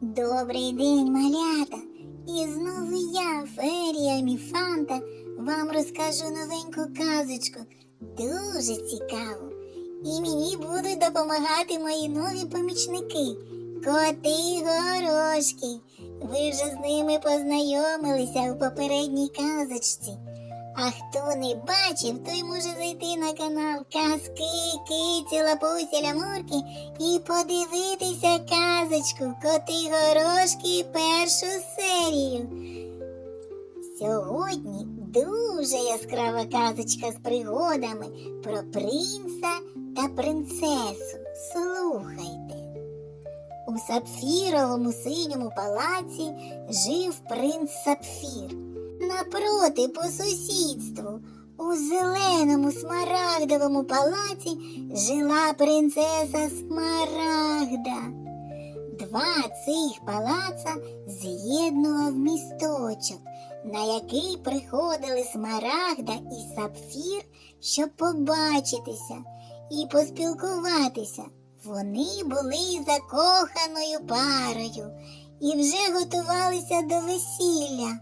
Добрий день, малята! І знову я, Ферія Міфанта, вам розкажу новеньку казочку. Дуже цікаву. І мені будуть допомагати мої нові помічники. Коти горошки. Ви вже з ними познайомилися у попередній казочці. А хто не бачив, той може зайти на канал Казки, Киці, Лапуся, Лямурки і подивитися казочку Коти горошки першу серію. Сьогодні дуже яскрава казочка з пригодами про принца та принцесу. Слухайте. У сапфіровому синьому палаці жив принц Сапфір. Напроти по сусідству у зеленому смарагдовому палаці жила принцеса Смарагда. Два цих палаца з'єднував місточок, на який приходили Смарагда і Сапфір, щоб побачитися і поспілкуватися. Вони були закоханою парою і вже готувалися до весілля.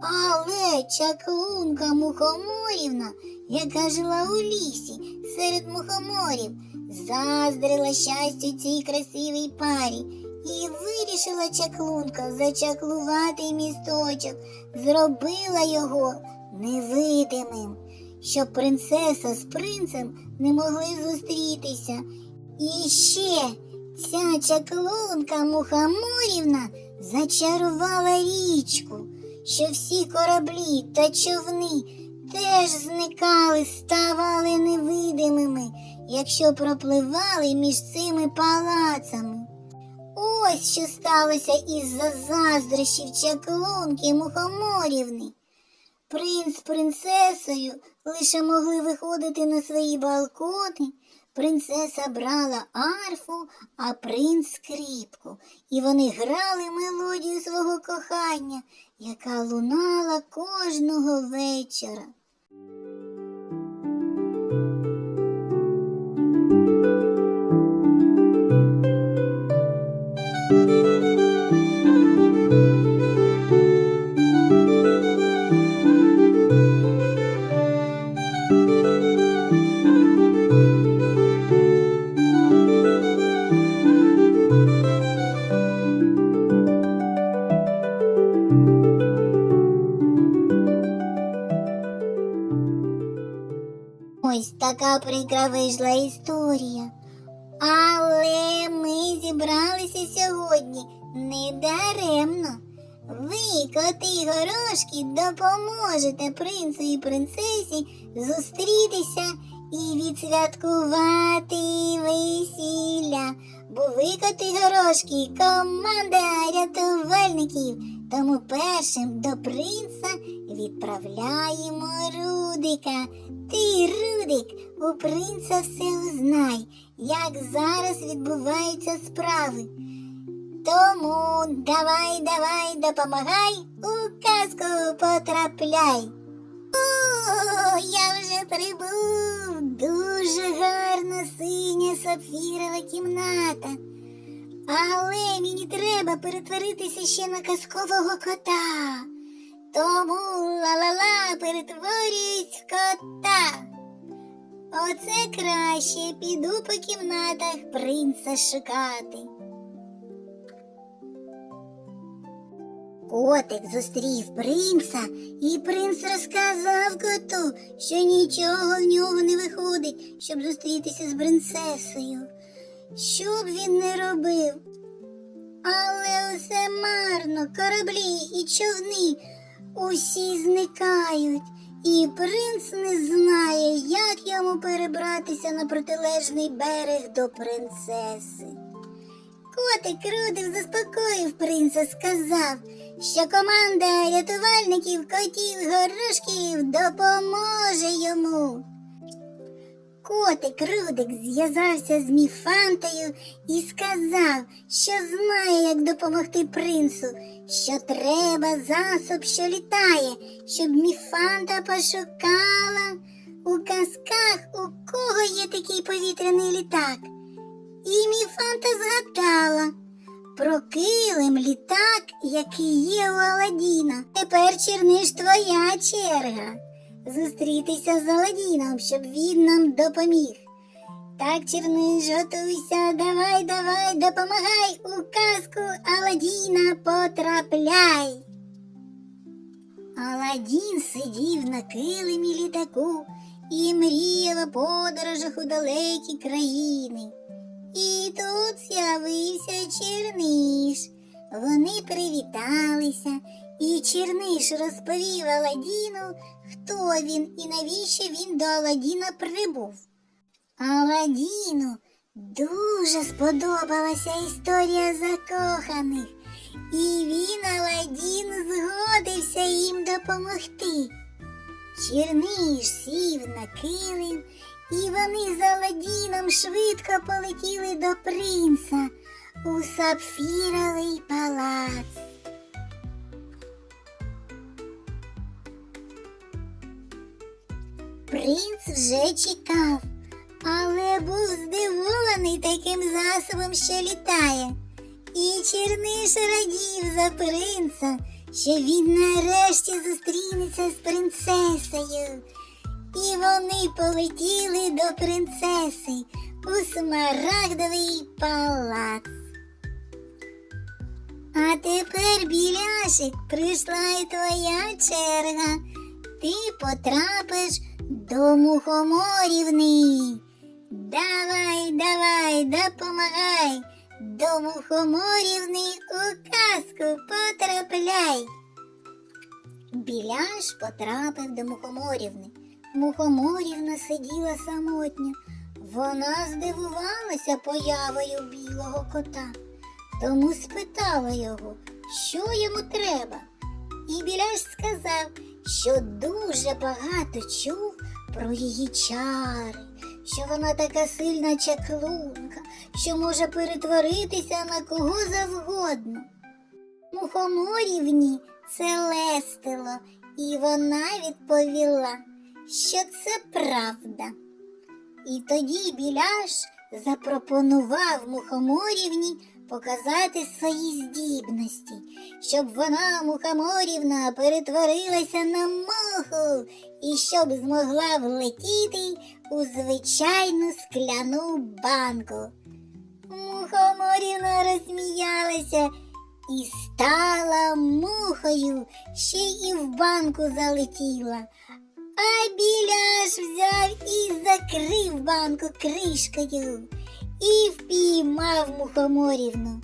Але чаклунка мухоморівна, яка жила у лісі серед мухоморів, заздрила щастю цій красивій парі і вирішила чаклунка зачаклувати місточок, зробила його невидимим, щоб принцеса з принцем не могли зустрітися. І ще ця чаклунка мухоморівна зачарувала річку що всі кораблі та човни теж зникали, ставали невидимими, якщо пропливали між цими палацами. Ось що сталося із-за заздрощів чаклунки мухоморівни. Принц з принцесою лише могли виходити на свої балкони. Принцеса брала арфу, а принц скрипку, і вони грали мелодію свого кохання, яка лунала кожного вечора. Така вийшла історія. Але ми зібралися сьогодні недаремно. Ви, коти горошки, допоможете принцу і принцесі зустрітися і відсвяткувати весілля. Бо ви, коти горошки, команда рятувальників. Тому першим до принца відправляємо Рудика. Ти, Рудик, у принца все узнай, як зараз відбуваються справи. Тому давай, давай, допомагай, у казку потрапляй. О, я вже прибув. Дуже гарна синя сапфірова кімната. Але мені треба перетворитися ще на казкового кота. Тому ла-ла-ла перетворююсь кота. Оце краще піду по кімнатах принца шукати. Котик зустрів принца, і принц розказав коту, що нічого в нього не виходить, щоб зустрітися з принцесою. Що б він не робив? Але усе марно, кораблі і човни усі зникають, і принц не знає, як йому перебратися на протилежний берег до принцеси. Котик Рудик заспокоїв принца, сказав, що команда рятувальників котів горошків допоможе йому. Котик Рудик зв'язався з Міфантою і сказав, що знає, як допомогти принцу, що треба засоб, що літає, щоб Міфанта пошукала у казках, у кого є такий повітряний літак. І Міфанта згадала. про килим літак, який є у Аладдіна. Тепер черниш твоя черга. Зустрітися з Аладдіном, щоб він нам допоміг. Так, черниш, готуйся, давай, давай, допомагай у казку Аладдіна потрапляй. Аладдін сидів на килимі літаку і мріяв о подорожах у далекі країни. І тут з'явився Черниш. Вони привіталися, і Черниш розповів Аладдіну, хто він і навіщо він до Аладдіна прибув. Аладдіну дуже сподобалася історія закоханих, і він Аладдін згодився їм допомогти. Черниш сів на килим, і вони з Аладдіном швидко полетіли до принца у сапфіровий палац. Принц вже чекав, але був здивований таким засобом, що літає. І Черниш радів за принца, що він нарешті зустрінеться з принцесою. І вони полетіли до принцеси у смарагдовий палац. А тепер, біляшик, прийшла і твоя черга. Ти потрапиш до мухоморівни. Давай, давай, допомагай. До мухоморівни у казку потрапляй. Біляш потрапив до мухоморівни. Мухоморівна сиділа самотня. Вона здивувалася появою білого кота, тому спитала його, що йому треба. І Біляш сказав, що дуже багато чув про її чари, що вона така сильна чаклунка, що може перетворитися на кого завгодно. Мухоморівні це лестило, і вона відповіла, що це правда. І тоді Біляш запропонував мухоморівні показати свої здібності, щоб вона, мухоморівна, перетворилася на муху і щоб змогла влетіти у звичайну скляну банку. Мухоморівна розсміялася і стала мухою, ще й в банку залетіла. А біляш взяв і закрив банку кришкою і впіймав мухоморівну.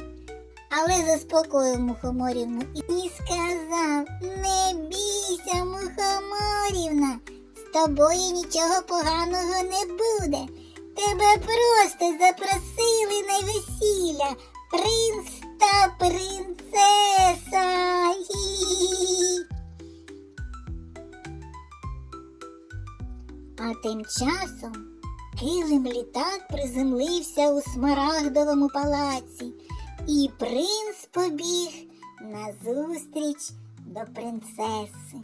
Але заспокоїв мухоморівну і сказав Не бійся, мухоморівна, з тобою нічого поганого не буде. Тебе просто запросили на весілля принц та принцеса. А тим часом килим літак приземлився у смарагдовому палаці, і принц побіг назустріч до принцеси.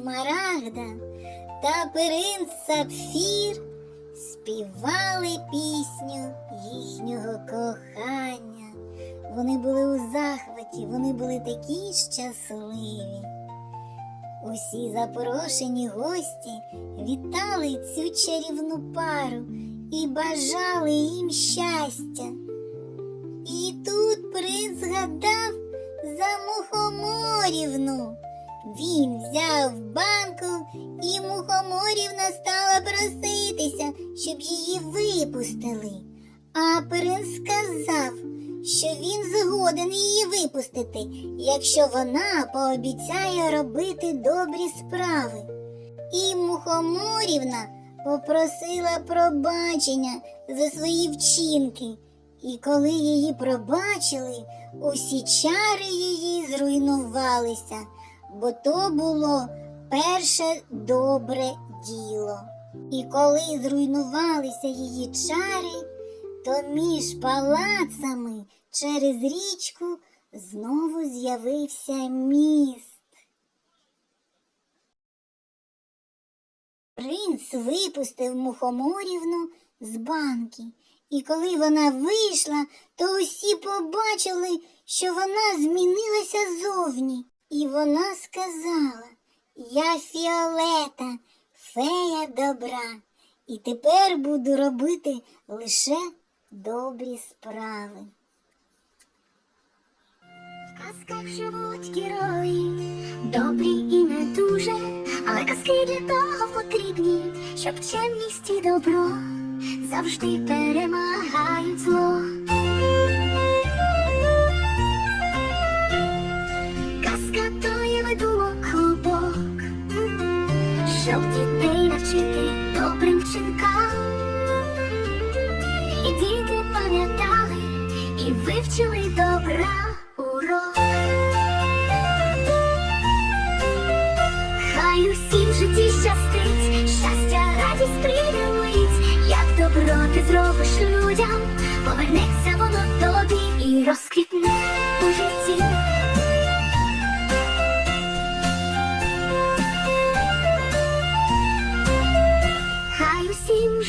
Смарагда та принц Сапфір співали пісню їхнього кохання. Вони були у захваті, вони були такі щасливі. Усі запрошені гості вітали цю чарівну пару і бажали їм щастя. І тут принц згадав за мухоморівну. Він взяв банку, і мухоморівна стала проситися, щоб її випустили. А принц сказав, що він згоден її випустити, якщо вона пообіцяє робити добрі справи. І мухоморівна попросила пробачення за свої вчинки. І коли її пробачили, усі чари її зруйнувалися, бо то було перше добре діло. І коли зруйнувалися її чари, то між палацами через річку знову з'явився міст. Принц випустив мухоморівну з банки, і коли вона вийшла, то усі побачили, що вона змінилася зовні. І вона сказала: Я Фіолета, фея добра, і тепер буду робити лише добрі справи. В казках живуть герої, добрі і не дуже, але казки для того потрібні, щоб чемність і добро завжди перемагають зло. Казка то є видумок клубок, щоб дітей навчити добрим вчинкам. І діти пам'ятали і вивчили добра урок. Хай усім в житті щастить, щастя, радість прийде як добро ти зробиш людям, повернеться воно тобі і розквітне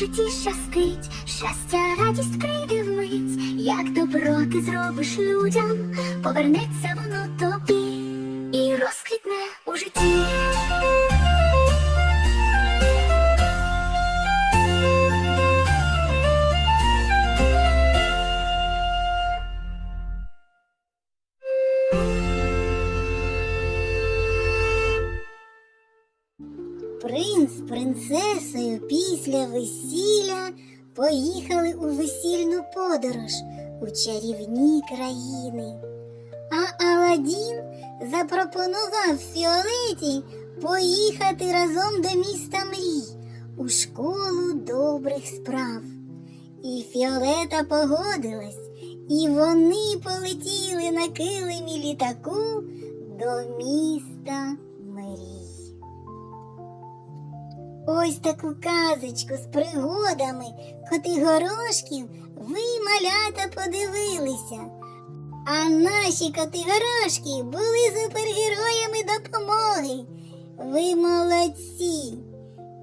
житті щастить, щастя, радість прийде вмить, як добро ти зробиш людям, повернеться воно тобі і розквітне у житті. Після весілля поїхали у весільну подорож у чарівні країни. А Аладдін запропонував Фіолеті поїхати разом до міста мрій у школу добрих справ. І Фіолета погодилась, і вони полетіли на килимі літаку до міста Ось таку казочку з пригодами котигорошків ви, малята, подивилися. А наші котигорошки були супергероями допомоги. Ви молодці.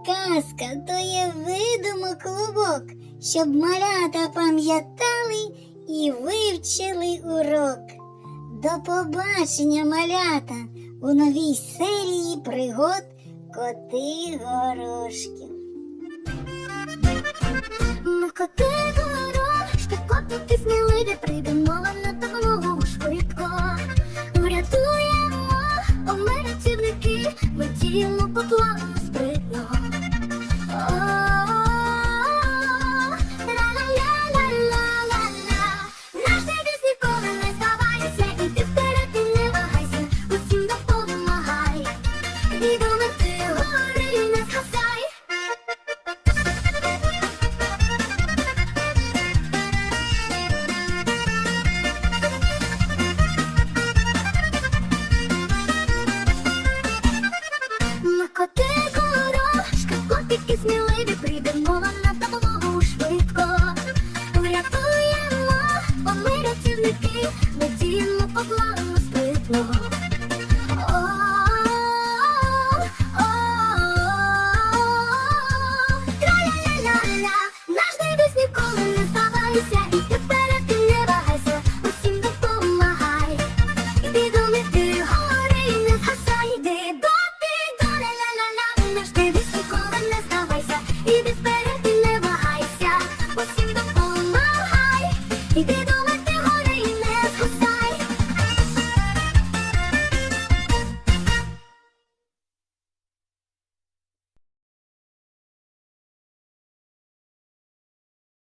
Казка то є видумок клубок, щоб малята пам'ятали і вивчили урок. До побачення, малята, у новій серії пригод коти горошки. Ми коти горошки, котики сміливі, прийдемо на